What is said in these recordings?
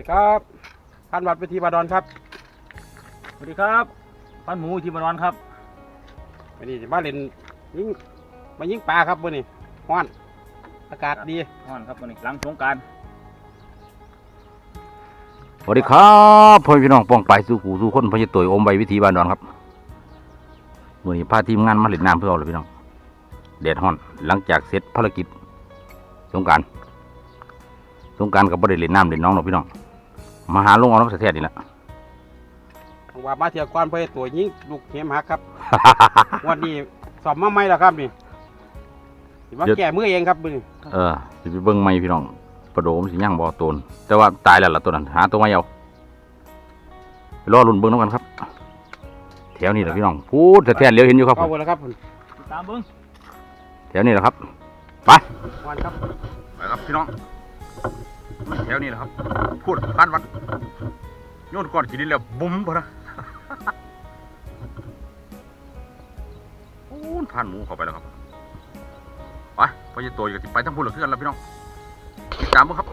ดีครับพันวัดไปทีบาดอนครับสวัสดีครับพันหมูที่มานอนครับวันนี้สิมาเล่นยิงมายิงปลาครับวันนี้ฮ้อนอากาศดีนอนครับวันนี้หลังสงกรารสวัสดีครับพ่อพี่น้องป้องไปสู่หูสู่คนพญาตุยอมใบวิธีบ้านดอนครับมื่อนี้พาทีมงานมาเล่นน้ำเพื่อเอาเลยพี่น้องแดดฮ้อนหลังจากเสร็จภารกิจสงกรารสงกรารกับบริเล่นน้ำเล่นน้องหรอกพี่น้อง มาหาลงเอาน้ำเสถียรนี่แหละว่ามาเที่ยวก่อนเพื่อตัวยิงลูกเข็มหักครับ วันนี้สอบมาใหม่แล้วครับนี่สิมาแก้มือเองครับมื้อนี้เออสิไปเบิ้งไม่พี่น้องประโดมนสิย่างบ่อโตนแต่ว่าตายแล้วล่ะตัวนั้นหาตัวไม่เอาไปรอรุ่นเบิ้งน้ำกันครับ แถวนี้แหละพี่น้องพูดเสถียรเลี้ยวเห็นอยู่ครับเข้าหมดแล้วครับผมติดตามเบิ้งแถวนี้แหละครับวันครับไปครับพี่น้องมัน แถวนี้แหละครับพูดพันวัดโยนก้อนขี้ดินแล้วบุ้มพอนะโอ้ยผ่านหมูเข้าไปแล้วครับไปพอจะตัวอยู่กับไปทั้งพูดเหลือเพื่อนแล้วพี่น้องติดตามมั้งครับ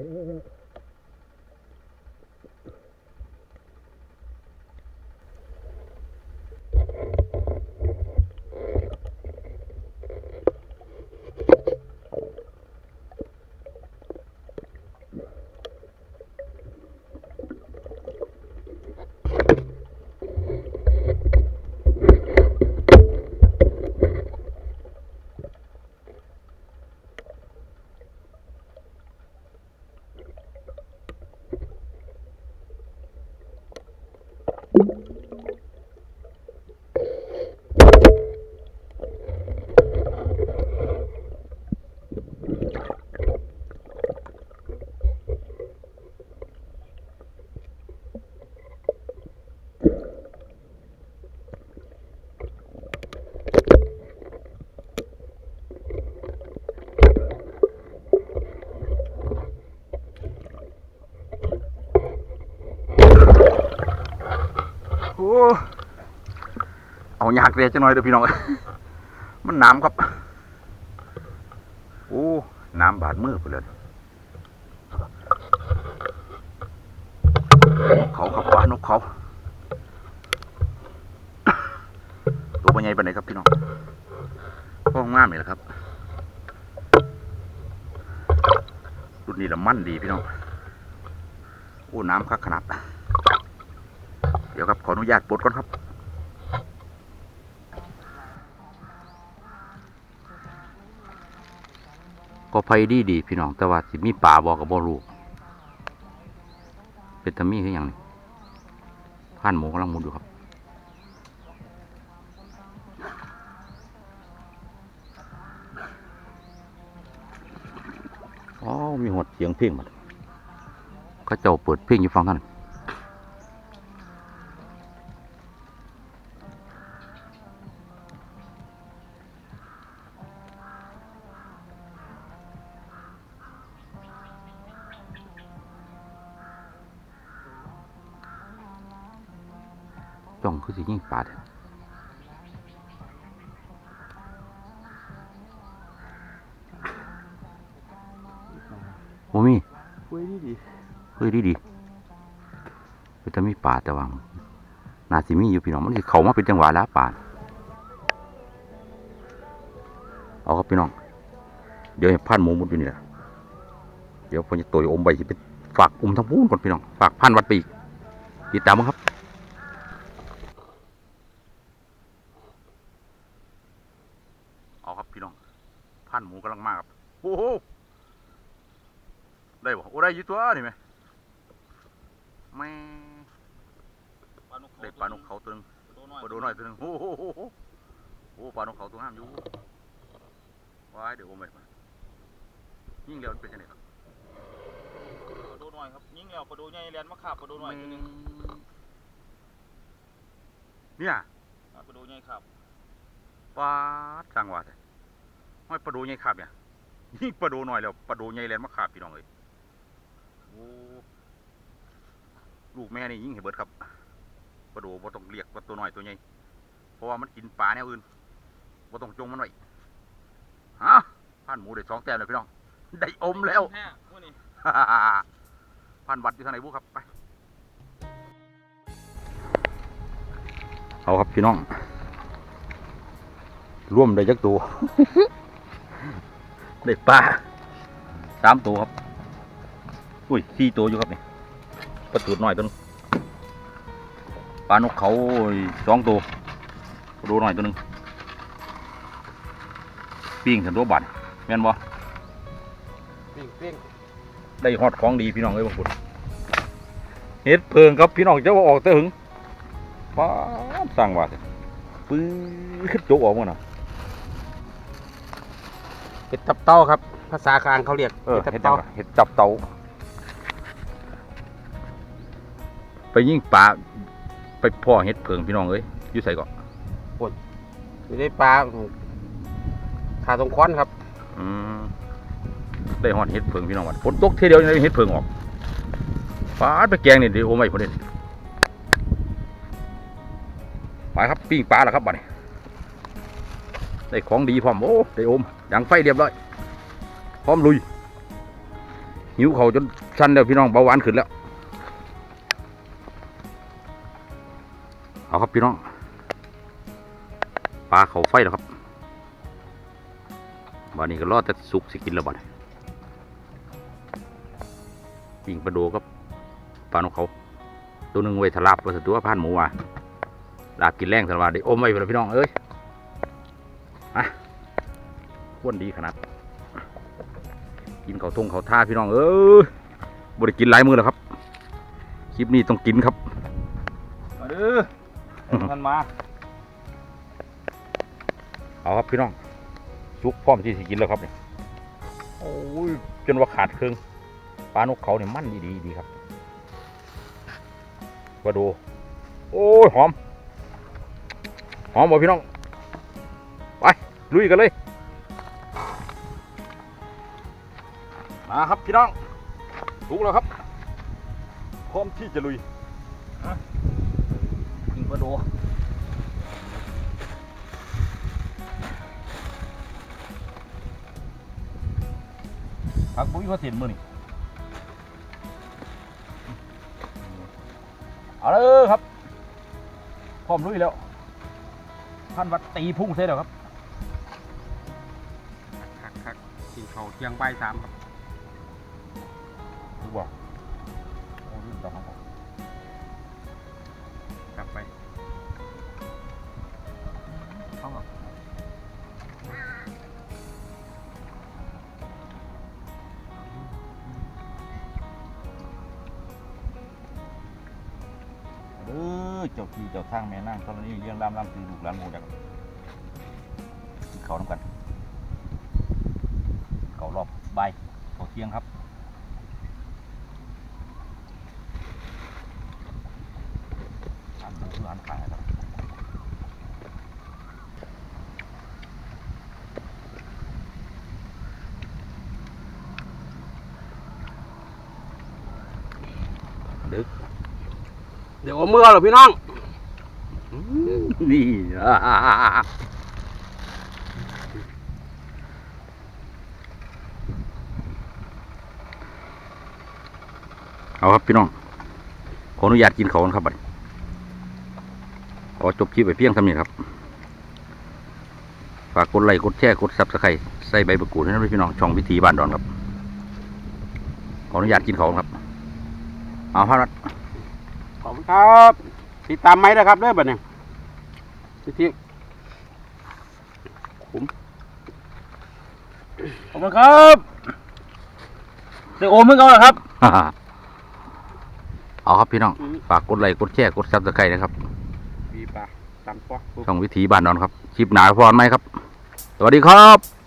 Uh, uh, uh. โอ้เอายากเลยจังหน่อยเด้อพี่น้องมันน้ำครับ โอ้น้ำบาดมือไปเลยเขาครับว่านกเขา ตัวเป็นไงเป็นไหนครับพี่น้องห้องงามนี่แหละครับ รุ่นนี้ละมั่นดีพี่น้อง โอ้ น้ำคักขนาด เดี๋ยวครับขออนุญาตปลดก่อนครับ ก็ไฟดีดีพี่น้องแต่ว่าสิมีป่าบอกกับบ่รูเป็นตะมีคืออย่างนี้ผ่านหมูกำลังมุดอยู่ครับอ๋อมีหดเสียงเพลงหมดเขาเจ้าเปิดเพลงอยู่ฟังท่าน องคือสิยิ่งปาดโมมีคุยดีดีฮ้ยดีดีเฮ้ยแต่มีป่าแต่ว่านาสิมีอยู่พี่น้องมันสิเข้ามาเป็นจังหวะแล้วป่าเอาครับพี่น้อง เดี๋ยวให้พันหมูมุดอยู่นี่แหละเดี๋ยวผมจะตัวอมใบสิไปฝากอุ้มทั้งพูนก่อนพี่น้อง ฝากพันวัดไปอีกติดตามมั้งครับ เอา ครับพี่น้องพันหมูกำลังมาครับโอ้โหได้บ่โอ้ได้อยี่ตัวนี่ไหมแม่ได้ปลานกเขาตัวหนึงปลาโดหน่อยตัวหนึงโอ้โหโอ้โหโอ้ปลานกเขาตัวงามอยู่ว้ายเดี๋ยวอมไปมายิ่งเร็วเป็นยังไงครับปลาโดหน่อยครับยิงแล้วปลาโดใหญ่แลนมาขาบปลาโดหน่อยตัวหนึงเนี่ยอะปลาโดใหญ่ครับปลาสั่งว่า แต่ไม่ปลาโดูใหญ่ขาบเนี่ยยิ่งปลาโดูหน่อยแล้วปลาโดูใหญ่แลนมาขาบพี่น้องเลยโอ้ลูกแม่นี่ยิ่งเห็นเบิดครับปลาโดูบ่ต้องเรียกว่าตัวหน้อยตัวใหญ่เพราะว่ามันกินปลาแนวอื่นบ่ต้องจงมันไว้ฮะพันหมูได้สองแต้มเลยพี่น้องได้อมแล้วพันวัดอยู่ทางไหนบุครับไปเอาครับพี่น้องร่วมได้จักตัว ได้ปลาสามตัวครับ อุ้ยสี่ตัวอยู่ครับนี่ปลาตูดหน่อยตัวหนึงปลานกเขาสองตัวดูหน่อยตัวหนึงปิ้งถึงตัวบาทแม่นบ่ปิ้งปิ้งได้ฮอดของดีพี่น้องเอ้ยบางคนเฮ็ดเพิงครับพี่น้องเจ้าว่าออกแต่หึงป้าสร้างว่าปื้ดโจกออกมาน่ะ เห็ดตับเต้าครับ ภาษากลางเขาเรียกเออเห็เฮ็ดดตับจังเต้าเฮ็ดจับเตาไปยิงปลาไปพ่อเฮ็ดเพิงพี่น้องเอ้ยอยู่ใส่ก่อนอยู่ในปลาขาตรงค้อนครับอืมได้ฮอดเฮ็ดเพิงพี่น้องวัดฝนตกเทเดียวยังได้เฮ็ดเพิงออกปลาดไปแกงนี่เดี๋ยวโอ้ไม่พอดีไปครับปิ้งปลาแล้วครับบัดนี้ได้ของดีพร้อมโอ้ได้โอม ดังไฟเรียบร้อย พร้อมลุย หิวเขาจนชันแล้วพี่น้องเบาหวานขึ้นแล้ว เอาครับพี่น้อง ปลาเขาไฟแล้วครับวันนี้ก็รอดแต่สุกสิกินแล้วบัดนี้ปิ่งปลาโดกับปลานกเขา ตัวหนึ่งไว้ทลาบวัสตัวพันหมูว่ะลาบกินแรงสวัสดีอมไว้ไปแล้วพี่น้องเอ้ย วนดีขนาด กินเขาวทงเขาวท่าพี่น้อง เอ้ยบริกินหลายมือแล้วครับ คลิปนี้ต้องกินครับมาเด้อให้ท่านมา เอาครับพี่น้องซุกพร้อมที่สิกินแล้วครับเนี่ยโอ้ยจนว่าขาดเครื่องปลานกเขาเนี่ยมันดีดีดีครับมาดู โอ้ยหอม หอมบ่พี่น้อง ไป ลุยกันเลย มาครับพี่น้องลุกแล้วครับ พร้อมที่จะลุยยิงปลาโดพักบุ้ยเขาเสียนมือนี่เอาเลยครับ พร้อมลุยแล้วท่านวัดตีพุ่งเสร็จแล้วครับคักคักกินเขาวเที่ยงบ่ายสามครับ ดูบ่โอ้ดูดอกครับกลับไปเข้ากับเออเจ้าที่เจ้าทางแม่นั่งตอนนี้เลี้ยงลามลามตือลูกหลานหมูจากกินเขาน้ำกันเขารอบบ่ายเขาเที่ยงครับ ร้านขายครับดึกเดี๋ยวเอามือเหรอพี่น้องนี่อเอาครับพี่น้องขออนุญาตกินเขาครับบัด ขอจบคลิปไปเพียงเท่านี้ครับ ฝากกดไลค์กดแชร์กดซับสไครต์ใส่ใบประกูดให้ด้วยพี่น้องช่องวิธีบ้านดอนครับ ขออนุญาตกินเขาวครับ เอาพระรัตขอบคุณครับติดตามไหมนะครับเด้อบัดนี้ที่ที่ขอบคุณครับเดี๋ยวโอมมึงเอาเหรอครับ เอาครับพี่น้อง ฝากกดไลค์กดแชร์กดซับสไครต์นะครับ ปีปลาตำปอกช่องวิธีบ้านนอนครับคลิปหนาพรไหมครับ สวัสดีครับ